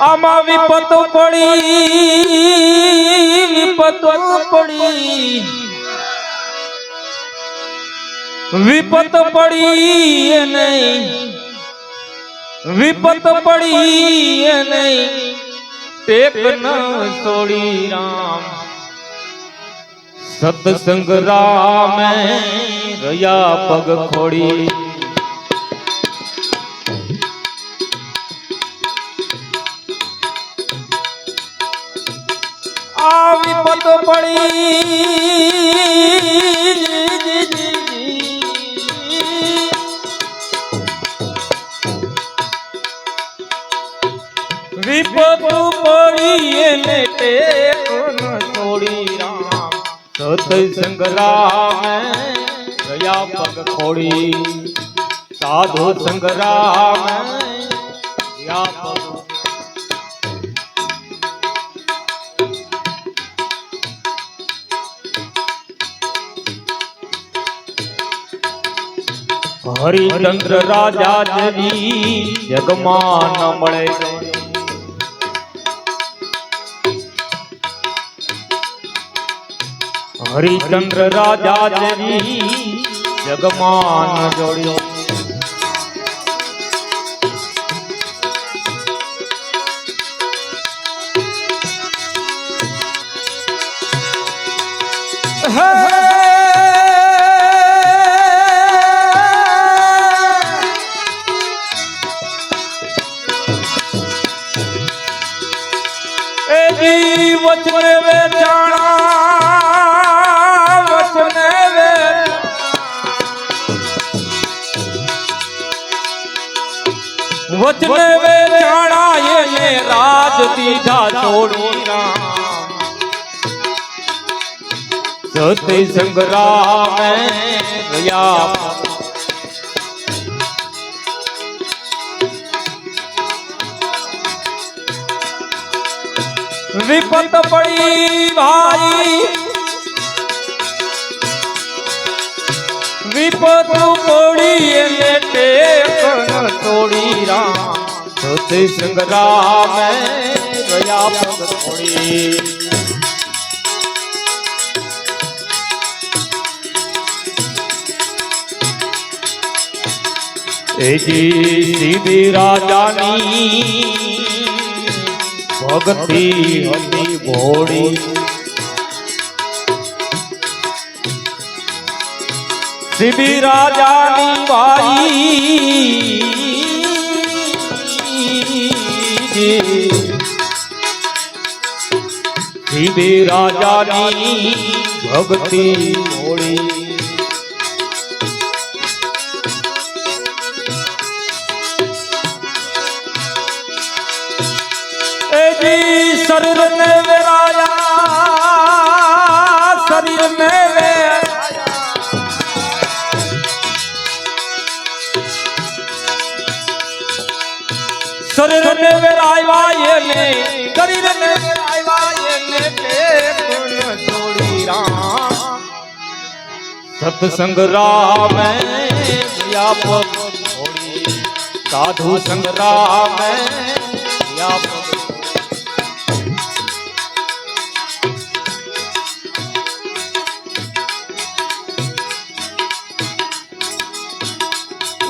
આમાં વિપત પડી વિપત પડી. વિપત પડી નહીં. વિપત પડી નહીં. ટેક ન છોડી રામ. સતસંગ રામે રયા પગ ખોડી. વિપત પડી એને ટેક ન છોડી રામ? સતસંગ રામે ગયા પગ સાધુ સંગ હરિચંદ્ર રાજા જરી જગમાં ન મળે હરિચંદ્ર રાજા જરી જગમાં ન જોડ્યો વચને વેચાણા વચને વચને વેચાણા એને રાજ દીધા છોડી રામ સતી સંગ્રામે ગયા વિપત પડી ભાઈ વિપત પડી એને ટેકન તોડી રામ સતી સંગ્રામે ગયા પગ છોડી એજી સીધી રાજાની ભક્તિ હતી ભોળી સીધી રાજાની વાઈ સીધી રાજાની ભગતી ભોળી વેરાયા શરીર ને શરીર ને વેરાયા એને શરીર ને વેરાયા એને ટેકન છોડી રામ સત્સંગ રામે ગયા પગ છોડી સાધુ સંગ રામે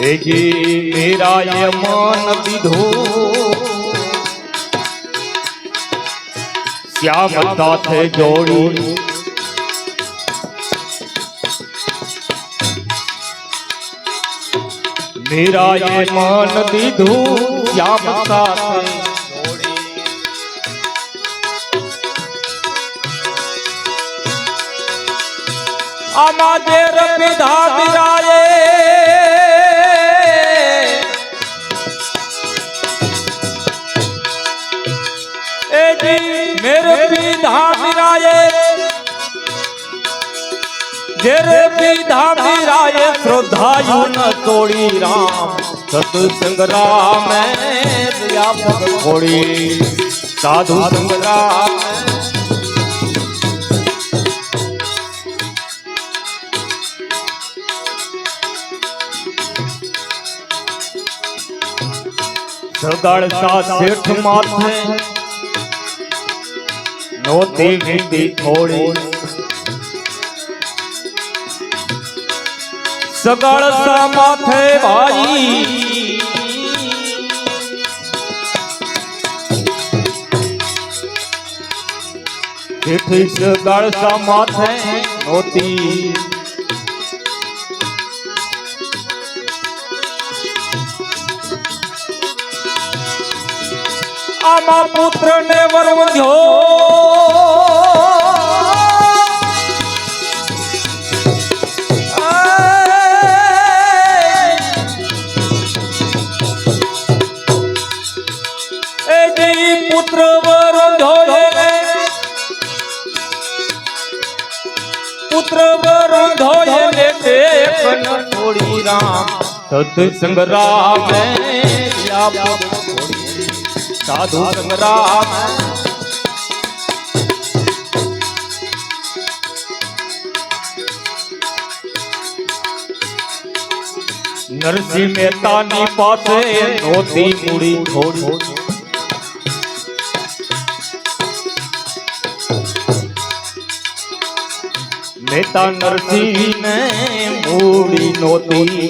देखी मेरा ये मान विधो। क्या बता थे जोड़ी। मेरा ये मान विधो दीधो श्याम साथ আমাদের पिधा বিরাজে જેરે પીધા પીરાએ શ્રદ્ધાયુ ન તોડી રામ સત્સંગ રામે દયા પગ ખોડી સાધુ સંગ રામે સગાળતા શેઠ માથે નોતી વીંધી થોડી સગાળતા માથે ભાઈ. શેઠ સગાળતા માથે નોતી આમાં પુત્ર ને પુત્ર વરધ્યો ને ટેકન થોડી રામ સત્સંગ રામ સાધુ સંગ્રામ નરસિંહ મહેતાની પાસે નોતી મૂડી થોડી મહેતા નરસિંહ ને મૂડી નોતી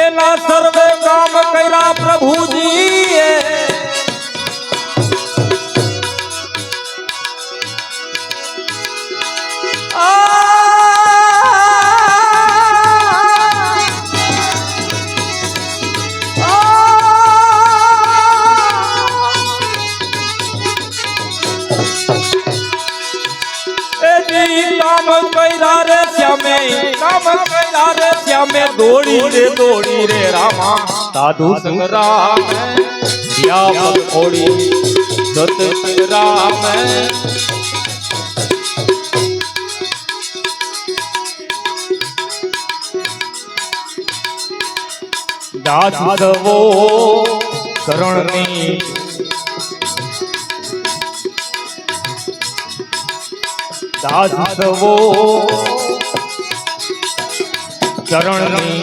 એના સર્વે કામ કર્યા પ્રભુજીએ. રે શ્યામે દોડી રે દોડી રે રામા સાધુ સંગ્રામ વ્યાપ ઓડી સત સંગ્રામ દાસ દવો કરણની દાસ દવો ચરણની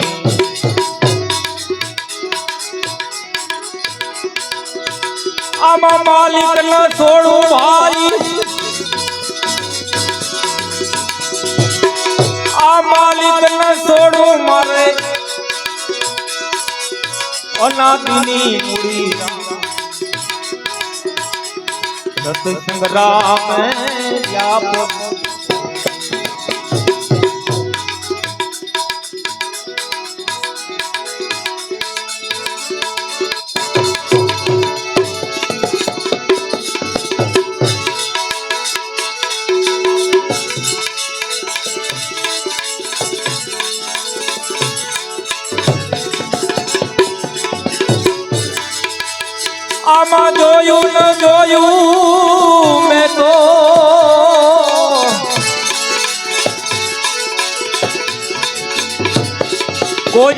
આમાં માલિક ન છોડું ભાઈ. આ માલિક ન છોડું મારે. અનાદિની પૂરી સત્સંગ રામ વ્યાપ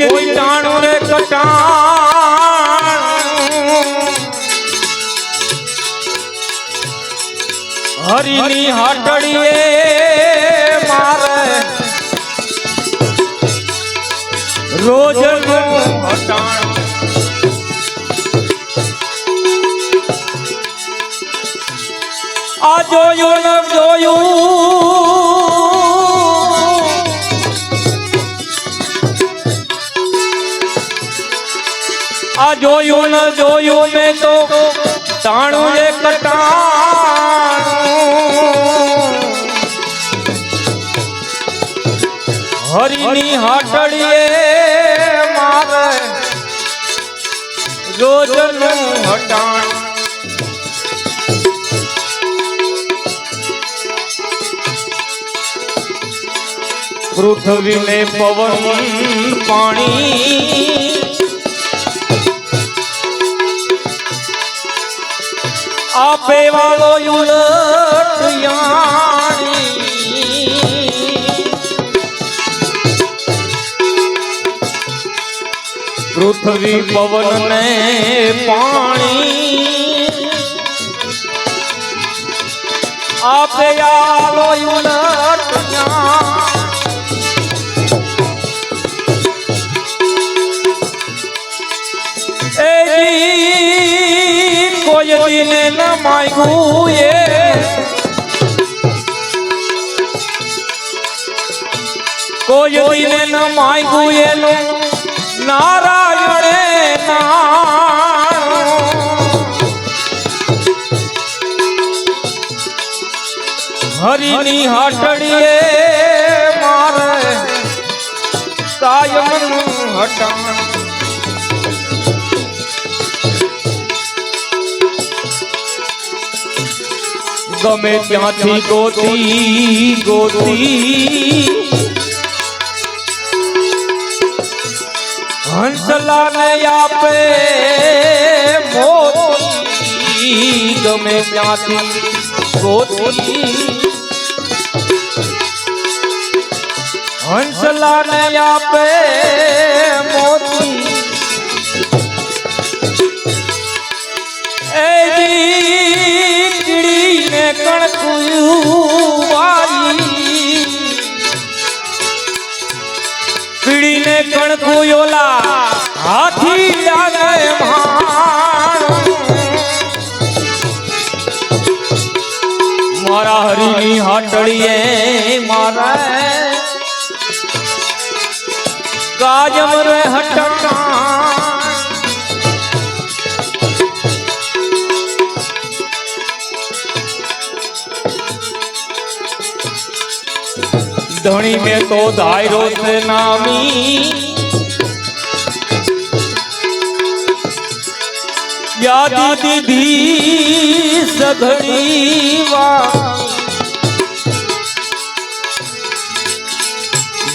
કોઈ ટાણું રે કટાણ. હરીની હાટડીએ મારે રોજ હટાણ આ જોયું જોયું જોયું ન જોયું મેં તો તાણું એ કટાણું. હરીની હાટડીએ મારે રોજનું હટાણ. પૃથ્વીને પવન, પાણી આપે વાળો યુલટ પૃથ્વી પવન ને પાણી. આપે આલો યુલટ એ કોઈ દિને ન માગ્યું એ કોઈ દિને ન માગ્યું એનું નારાયણે હરિની હાટડીએ મારે કાયમ હટાણ ગમે ત્યાંથી ગોતી ગોતી હંસલાને આપે મોતી ગમે ત્યાંથી ગોતી હંસલાને આપે કણકુયોલા હાથી આને મારા હરીની હાટડીએ મારા કાયમ રે હટકા. ધણી મેં તો ધાયરો છે નામી. યાદી દીધી સઘણી વા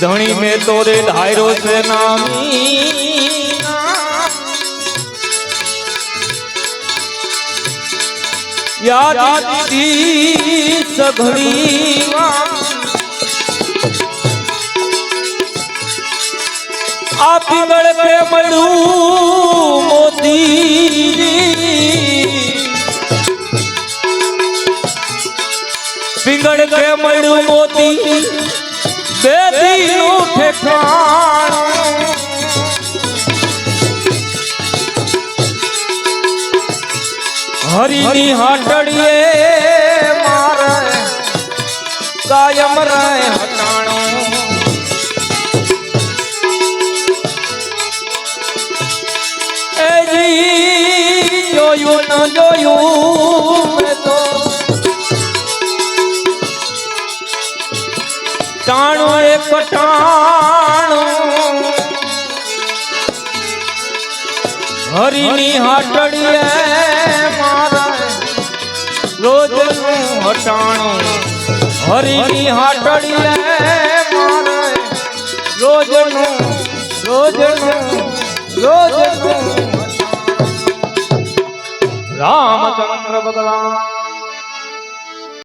ધણી મેં તો રે ધાયરો છે નામી. યાદી સઘળી વા આ પીગળ કે મળ્યું મોતી પીગળ પે મળ્યું મોતી બે દીનું ઠેકાણ હરીની હાટડીએ મારે કાયમ રહે હટાણું. ટાણું એક ટાણું હરીની હાટડીએ મારા રોજનું હટાણું હરીની હાટડીએ મારે રોજનું રોજનું રોજનું. રામ